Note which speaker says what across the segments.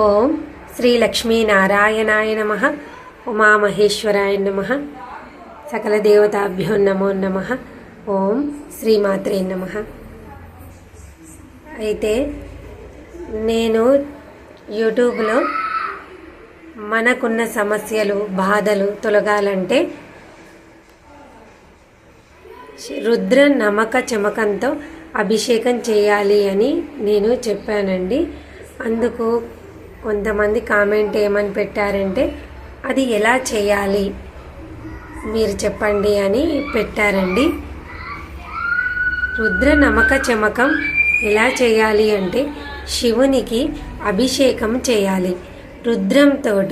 Speaker 1: ఓం శ్రీ లక్ష్మీనారాయణాయ నమ. ఉమామహేశ్వరాయ నమ. సకల దేవతాభ్యో నమో నమ. ఓం శ్రీమాత్రే నమ. అయితే నేను యూట్యూబ్లో మనకున్న సమస్యలు బాధలు తొలగాలంటే రుద్ర నమక చమకంతో అభిషేకం చేయాలి అని నేను చెప్పానండి. అందుకు కొంతమంది కామెంట్ ఏమని పెట్టారంటే అది ఎలా చేయాలి? మీరు చెప్పండి అని పెట్టారండి. రుద్ర నమక చమకం ఎలా చేయాలి అంటే శివునికి అభిషేకం చేయాలి. రుద్రంతో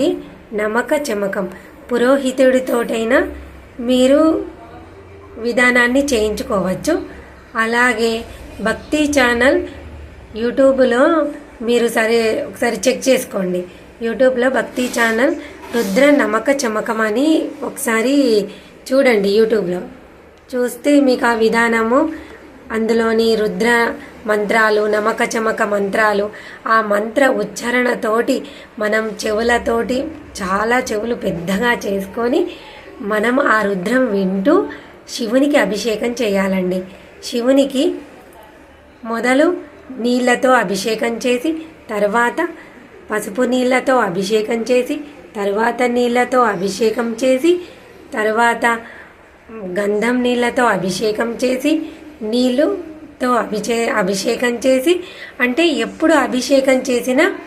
Speaker 1: నమక చమకం. పురోహితుడితోటైనా మీరు విధానాన్ని చేయించుకోవచ్చు. అలాగే భక్తి ఛానల్ యూట్యూబ్లో మీరు సరే ఒకసారి చెక్ చేసుకోండి. యూట్యూబ్లో భక్తి ఛానల్ రుద్ర నమక చమకం అని ఒకసారి చూడండి యూట్యూబ్లో. చూస్తే మీకు ఆ విధానము అందులోని రుద్ర మంత్రాలు నమక చమక మంత్రాలు ఆ మంత్ర ఉచ్చారణతోటి మనం చెవులతోటి చాలా చెవులు పెద్దగా చేసుకొని మనం ఆ రుద్రం వింటూ శివునికి అభిషేకం చేయాలండి. శివునికి మొదలు నీళ్ళతో అభిషేకం చేసి తర్వాత పసుపు నీళ్ళతో అభిషేకం చేసి తర్వాత నీళ్ళతో అభిషేకం చేసి తర్వాత గంధం నీళ్ళతో అభిషేకం చేసి నీళ్ళుతో అభిషే అభిషేకం చేసి అంటే ఎప్పుడు అభిషేకం చేసినా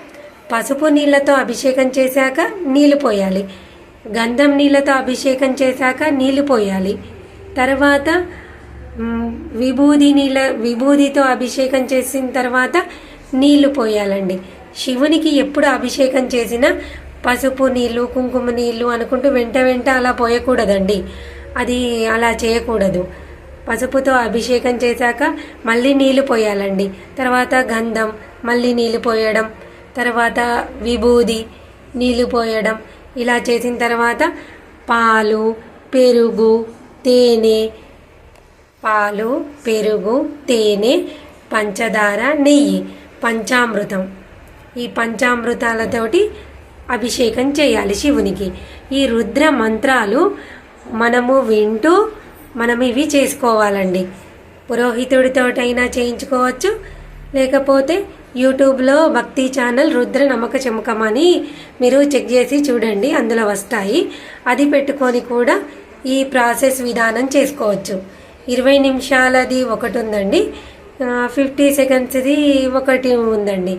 Speaker 1: పసుపు నీళ్ళతో అభిషేకం చేశాక నీళ్ళు పోయాలి. గంధం నీళ్ళతో అభిషేకం చేశాక నీళ్ళు పోయాలి. తర్వాత విభూది నీళ్ళ విభూదితో అభిషేకం చేసిన తర్వాత నీళ్ళు పోయాలండి. శివునికి ఎప్పుడు అభిషేకం చేసినా పసుపు నీళ్ళు కుంకుమ నీళ్ళు అనుకుంటూ వెంట వెంట అలా పోయకూడదండి. అది అలా చేయకూడదు. పసుపుతో అభిషేకం చేశాక మళ్ళీ నీళ్ళు పోయాలండి. తర్వాత గంధం మళ్ళీ నీళ్ళు పోయడం తర్వాత విభూది నీళ్ళు పోయడం ఇలా చేసిన తర్వాత పాలు పెరుగు తేనె పాలు పెరుగు తేనె పంచదార నెయ్యి పంచామృతం. ఈ పంచామృతాలతోటి అభిషేకం చేయాలి శివునికి. ఈ రుద్ర మంత్రాలు మనము వింటూ మనం ఇవి చేసుకోవాలండి. పురోహితుడితోటైనా చేయించుకోవచ్చు. లేకపోతే యూట్యూబ్లో భక్తి ఛానల్ రుద్ర నమ్మక చమకం అని మీరు చెక్ చేసి చూడండి అందులో వస్తాయి. అది పెట్టుకొని కూడా ఈ ప్రాసెస్ విధానం చేసుకోవచ్చు. ఇరవై నిమిషాలది ఒకటి ఉందండి ఫిఫ్టీ సెకండ్స్ది ఒకటి ఉందండి.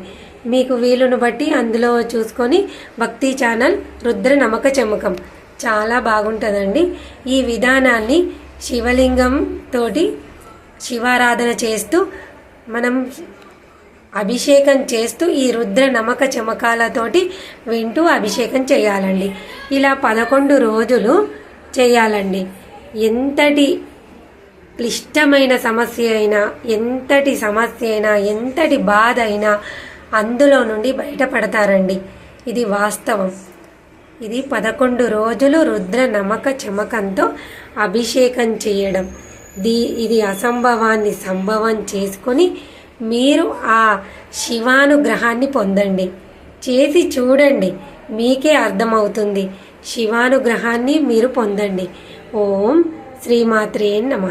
Speaker 1: మీకు వీలును బట్టి అందులో చూసుకొని భక్తి ఛానల్ రుద్ర నమ్మక చమకం. చాలా బాగుంటుందండి. ఈ విధానాన్ని శివలింగం తోటి శివారాధన చేస్తూ మనం అభిషేకం చేస్తూ ఈ రుద్ర నమక చమకాలతోటి వింటూ అభిషేకం చేయాలండి. ఇలా పదకొండు రోజులు చేయాలండి. ఎంతటి క్లిష్టమైన సమస్య అయినా ఎంతటి సమస్య అయినా ఎంతటి బాధ అయినా అందులో నుండి బయటపడతారండి. ఇది వాస్తవం. ఇది పదకొండు రోజులు రుద్ర నమక చమకంతో అభిషేకం చేయడం. దీ ఇది అసంభవాన్ని సంభవం చేసుకొని మీరు ఆ శివానుగ్రహాన్ని పొందండి. చేసి చూడండి మీకే అర్థమవుతుంది. శివానుగ్రహాన్ని మీరు పొందండి. ఓం శ్రీమాత్రే నమ.